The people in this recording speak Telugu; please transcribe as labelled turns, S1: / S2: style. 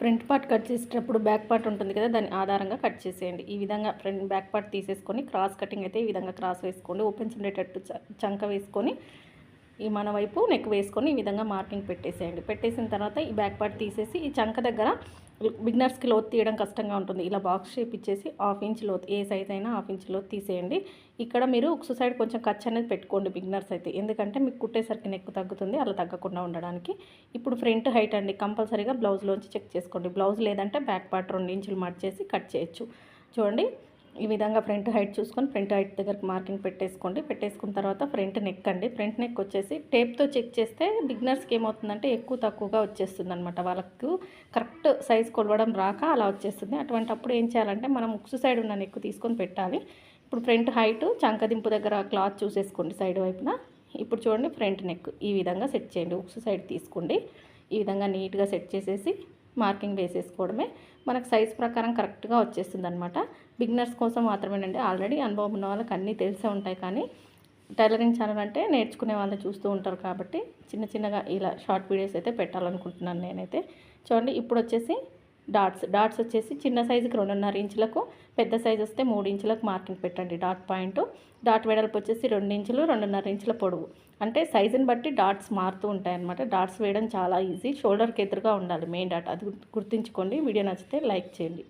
S1: ఫ్రంట్ పార్ట్ కట్ చేసేటప్పుడు బ్యాక్ పార్ట్ ఉంటుంది కదా దాని ఆధారంగా కట్ చేసేయండి. ఈ విధంగా ఫ్రంట్ బ్యాక్ పార్ట్ తీసేసుకొని క్రాస్ కటింగ్ అయితే ఈ విధంగా క్రాస్ వేసుకోండి. ఓపెన్స్ ఉండేటట్టు చ- చంక వేసుకొని ఈ మన వైపు నెక్ వేసుకొని ఈ విధంగా మార్కింగ్ పెట్టేసేయండి. పెట్టేసిన తర్వాత ఈ బ్యాక్ పార్ట్ తీసేసి ఈ చంక దగ్గర బిగినర్స్కి లోతు తీయడం కష్టంగా ఉంటుంది. ఇలా బాక్స్ షేప్ ఇచ్చేసి హాఫ్ ఇంచ్ లోతు ఏ సైజ్ అయినా హాఫ్ ఇంచ్ లోతు తీసేయండి. ఇక్కడ మీరు ఉక్సు సైడ్ కొంచెం ఖర్చు అనేది పెట్టుకోండి బిగినర్స్ అయితే. ఎందుకంటే మీకు కుట్టేసరికి నెక్ తగ్గుతుంది అలా తగ్గకుండా ఉండడానికి. ఇప్పుడు ఫ్రంట్ హైట్ అండి కంపల్సరీగా బ్లౌజ్లోంచి చెక్ చేసుకోండి. బ్లౌజ్ లేదంటే బ్యాక్ పార్ట్ రెండు ఇంచులు మార్చేసి కట్ చేయొచ్చు. చూడండి ఈ విధంగా ఫ్రంట్ హైట్ చూసుకొని ఫ్రంట్ హైట్ దగ్గరకు మార్కింగ్ పెట్టేసుకోండి. పెట్టేసుకున్న తర్వాత ఫ్రంట్ నెక్ అండి. ఫ్రంట్ నెక్ వచ్చేసి టేప్తో చెక్ చేస్తే బిగినర్స్కి ఏమవుతుందంటే ఎక్కువ తక్కువగా వచ్చేస్తుంది అనమాట వాళ్ళకు కరెక్ట్ సైజ్ కొలవడం రాక అలా వచ్చేస్తుంది. అటువంటి అప్పుడు ఏం చేయాలంటే మనం ఉక్సు సైడ్ ఉన్న నెక్ తీసుకొని పెట్టాలి. ఇప్పుడు ఫ్రంట్ హైట్ చంకదింపు దగ్గర క్లాత్ చూసేసుకోండి సైడ్ వైపున. ఇప్పుడు చూడండి ఫ్రంట్ నెక్ ఈ విధంగా సెట్ చేయండి. ఉక్సు సైడ్ తీసుకోండి. ఈ విధంగా నీట్గా సెట్ చేసేసి మార్కింగ్ వేసేసుకోవడమే మనకు సైజ్ ప్రకారం కరెక్ట్గా వచ్చేస్తుంది అనమాట బిగినర్స్ కోసం మాత్రమేనండి. ఆల్రెడీ అనుభవం ఉన్న వాళ్ళకి అన్నీ తెలిసే ఉంటాయి కానీ టైలరింగ్ ఛానల్ అంటే నేర్చుకునే వాళ్ళు చూస్తూ ఉంటారు కాబట్టి చిన్న చిన్నగా ఇలా షార్ట్ వీడియోస్ అయితే పెట్టాలనుకుంటున్నాను నేనైతే. చూడండి ఇప్పుడు వచ్చేసి డాట్స్ డాట్స్ వచ్చేసి చిన్న సైజుకి రెండున్నర ఇంచులకు పెద్ద సైజు వస్తే మూడు ఇంచులకు మార్కింగ్ పెట్టండి డాట్ పాయింట్. డాట్ వెడల్పు వచ్చేసి రెండు ఇంచులు రెండున్నర ఇంచుల పొడవు. అంటే సైజుని బట్టి డాట్స్ మారుతూ ఉంటాయి అన్నమాట డాట్స్ వేయడం చాలా ఈజీ. షోల్డర్కి ఎదురుగా ఉండాలి మెయిన్ డాట్. అది గుర్తుంచుకోండి. వీడియో నచ్చితే లైక్ చేయండి.